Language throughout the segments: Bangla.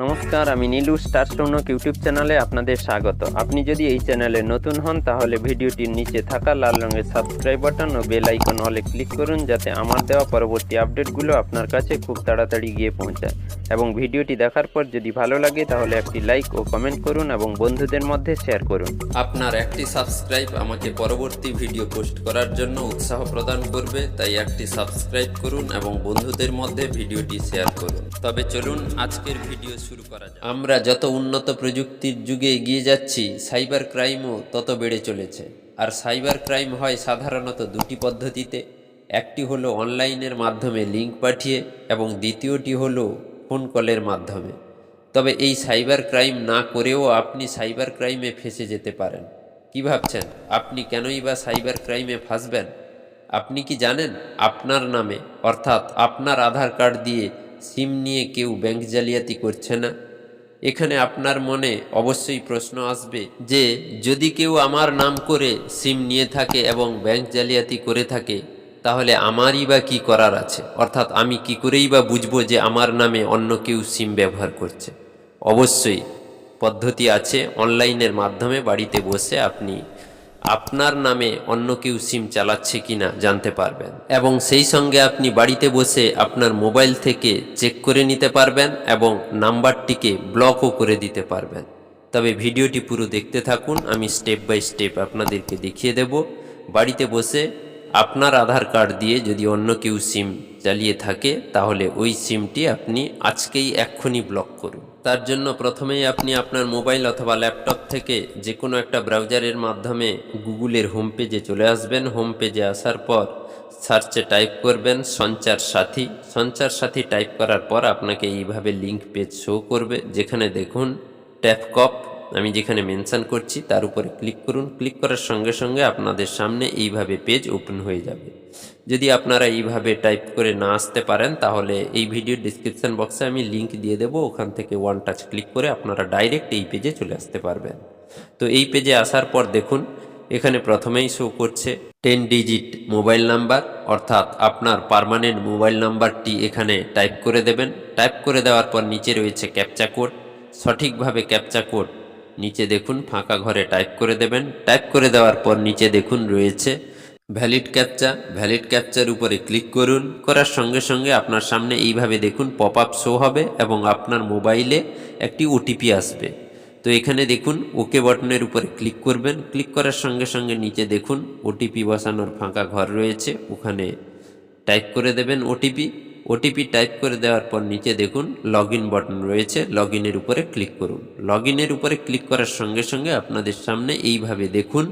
নমস্কার, আমি নীলু, স্টার স্টোনক ইউটিউব চ্যানেলে আপনাদের স্বাগত। আপনি যদি এই চ্যানেলে নতুন হন, তাহলে ভিডিওটির নিচে থাকা লাল রঙের সাবস্ক্রাইব বাটন ও বেল আইকন অলে ক্লিক করুন, যাতে আমার দেওয়া পরবর্তী আপডেটগুলো আপনার কাছে খুব তাড়াতাড়ি গিয়ে পৌঁছায়। এবং ভিডিওটি দেখার পর যদি ভালো লাগে, তাহলে একটি লাইক ও কমেন্ট করুন এবং বন্ধুদের মধ্যে শেয়ার করুন। আপনার একটি সাবস্ক্রাইব আমাকে পরবর্তী ভিডিও পোস্ট করার জন্য উৎসাহ প্রদান করবে, তাই একটি সাবস্ক্রাইব করুন এবং বন্ধুদের মধ্যে ভিডিওটি শেয়ার করুন। তবে চলুন, আজকের ভিডিও শুরু করা যাক। আমরা যত উন্নত প্রযুক্তির যুগে এগিয়ে যাচ্ছি, সাইবার ক্রাইমও তত বেড়ে চলেছে। আর সাইবার ক্রাইম হয় সাধারণত দুটি পদ্ধতিতে। একটি হলো অনলাইনের মাধ্যমে লিঙ্ক পাঠিয়ে এবং দ্বিতীয়টি হলো ফোন কলের মাধ্যমে। তবে এই সাইবার ক্রাইম না করেও আপনি সাইবার ক্রাইমে ফেসে যেতে পারেন। কি ভাবছেন? আপনি কেনই বা সাইবার ক্রাইমে ফাঁসবেন? আপনি কি জানেন? আপনার নামে, অর্থাৎ আপনার আধার কার্ড দিয়ে সিম নিয়ে কেউ ব্যাংক জালিয়াতি করছে না। এখানে আপনার মনে অবশ্যই প্রশ্ন আসবে যে, যদি কেউ আমার নাম করে সিম নিয়ে থাকে এবং ব্যাংক জালিয়াতি করে থাকে, তাহলে আমারই বা কি করার আছে? অর্থাৎ আমি কি করেই বা বুঝব যে আমার নামে অন্য কেউ সিম ব্যবহার করছে? অবশ্যই, পদ্ধতি আছে, অনলাইনের মাধ্যমে বাড়িতে বসে আপনি আপনার নামে অন্য কেউ সিম চালাচ্ছে কিনা জানতে পারবেন। এবং সেই সঙ্গে আপনি বাড়িতে বসে আপনার মোবাইল থেকে চেক করে নিতে পারবেন এবং নাম্বারটিকে ব্লকও করে দিতে পারবেন। তবে ভিডিওটি পুরো দেখতে থাকুন, আমি স্টেপ বাই স্টেপ আপনাদেরকে দেখিয়ে দেব। বাড়িতে বসে আপনার আধার কার্ড দিয়ে যদি অন্য কেউ সিম চালিয়ে থাকে, তাহলে ওই সিমটি আপনি আজকেই এক্ষুনি ব্লক করুন। তার জন্য প্রথমেই আপনি আপনার মোবাইল অথবা ল্যাপটপ থেকে যে কোনো একটা ব্রাউজারের মাধ্যমে গুগলের হোম পেজে চলে আসবেন। হোম পেজে আসার পর সার্চে টাইপ করবেন সঞ্চার সাথী। সঞ্চার সাথী টাইপ করার পর আপনাকে এইভাবে লিঙ্ক পেজ শো করবে, যেখানে দেখুন ট্যাপকপ। আমি যেখানে মেনশন করছি তার উপরে ক্লিক করুন। ক্লিক করার সঙ্গে সঙ্গে আপনাদের সামনে এইভাবে পেজ ওপেন হয়ে যাবে। যদি আপনারা এইভাবে টাইপ করে না আসতে পারেন, তাহলে এই ভিডিওর ডিসক্রিপশন বক্সে আমি লিংক দিয়ে দেবো। ওখান থেকে ওয়ান টাচ ক্লিক করে আপনারা ডাইরেক্ট এই পেজে চলে আসতে পারবেন। তো এই পেজে আসার পর দেখুন, এখানে প্রথমেই শো করছে টেন ডিজিট মোবাইল নাম্বার অর্থাৎ আপনার পার্মানেন্ট মোবাইল নাম্বারটি এখানে টাইপ করে দেবেন। টাইপ করে দেওয়ার পর নিচে রয়েছে ক্যাপচা কোড সঠিকভাবে ক্যাপচা কোড নিচে দেখুন, ফাঁকা ঘরে টাইপ করে দেবেন। টাইপ করে দেওয়ার পর নিচে দেখুন, রয়েছে ভ্যালিড ক্যাপচা ভ্যালিড ক্যাপচার উপরে ক্লিক করুন। করার সঙ্গে সঙ্গে আপনার সামনে এইভাবে দেখুন পপ আপ শো হবে এবং আপনার মোবাইলে একটি ওটিপি আসবে। তো এখানে দেখুন ওকে বাটনের উপরে ক্লিক করবেন। ক্লিক করার সঙ্গে সঙ্গে নিচে দেখুন ওটিপি বসানোর ফাঁকা ঘর রয়েছে। ওখানে টাইপ করে দেবেন ওটিপি ওটিপি টাইপ করে দেওয়ার পর নিচে দেখুন লগ বাটন রয়েছে। লগ উপরে ক্লিক করুন। লগ উপরে ক্লিক করার সঙ্গে সঙ্গে আপনাদের সামনে এইভাবে দেখুন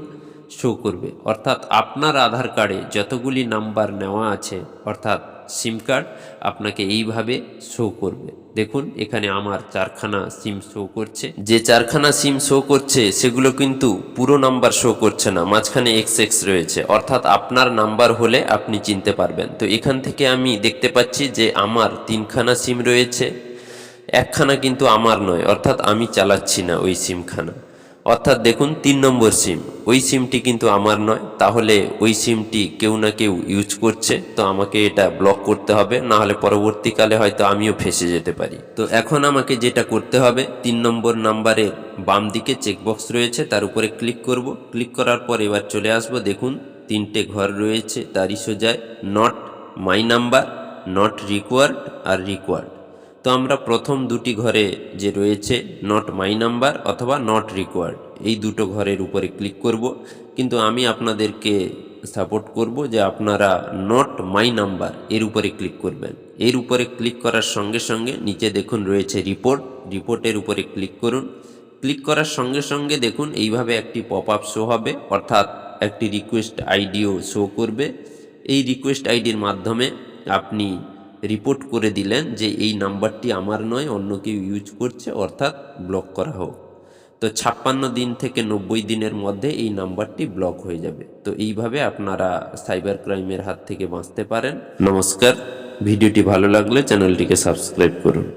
শো করবে। অর্থাৎ আপনার আধার কার্ডে যতগুলি নাম্বার নেওয়া আছে, অর্থাৎ সিম কার্ড, আপনাকে এইভাবে শো করবে। দেখুন, এখানে আমার চারখানা সিম শো করছে। যে চারখানা সিম শো করছে, সেগুলো কিন্তু পুরো নাম্বার শো করছে না, মাঝখানে এক্স এক্স রয়েছে। অর্থাৎ আপনার নাম্বার হলে আপনি চিনতে পারবেন। তো এখান থেকে আমি দেখতে পাচ্ছি যে আমার তিনখানা সিম রয়েছে, একখানা কিন্তু আমার নয়। অর্থাৎ আমি চালাচ্ছি না ওই সিমখানা। অর্থাৎ দেখুন তিন নম্বর সিম। ওই সিমটি কিন্তু আমার নয়, তাহলে ওই সিমটি কেউ না কেউ ইউজ করছে, তো আমাকে এটা ব্লক করতে হবে না হলে পরবর্তীকালে হয়তো আমিও ফেসে যেতে পারি। তো এখন আমাকে যেটা করতে হবে, তিন নম্বর নাম্বারের বাম দিকে চেকবক্স রয়েছে, তার উপরে ক্লিক করব। ক্লিক করার পর এবার চলে আসব, দেখুন তিনটে ঘর রয়েছে, তারই সোজায় not my number not required R required তো আমরা প্রথম দুটি ঘরে যে রয়েছে নট মাই নাম্বার অথবা নট রিকোয়ার্ড এই দুটো ঘরের উপরে ক্লিক করব। কিন্তু আমি আপনাদেরকে সাপোর্ট করব যে আপনারা নট মাই নাম্বার এর উপরে ক্লিক করবেন। এর উপরে ক্লিক করার সঙ্গে সঙ্গে নিচে দেখুন রয়েছে রিপোর্ট রিপোর্টের উপরে ক্লিক করুন। ক্লিক করার সঙ্গে সঙ্গে দেখুন এইভাবে একটি পপ আপ শো হবে, অর্থাৎ একটি রিকোয়েস্ট আইডিও শো করবে। এই রিকোয়েস্ট আইডির মাধ্যমে আপনি রিপোর্ট করে দিলেন যে এই নাম্বারটি আমার নয়, অন্য কেউ ইউজ করছে, অর্থাৎ ব্লক করা হোক। তো ছাপ্পান্ন দিন থেকে নব্বই দিনের মধ্যে এই নাম্বারটি ব্লক হয়ে যাবে। তো এইভাবে আপনারা সাইবার ক্রাইমের হাত থেকে বাঁচতে পারেন। নমস্কার, ভিডিওটি ভালো লাগলে চ্যানেলটিকে সাবস্ক্রাইব করুন।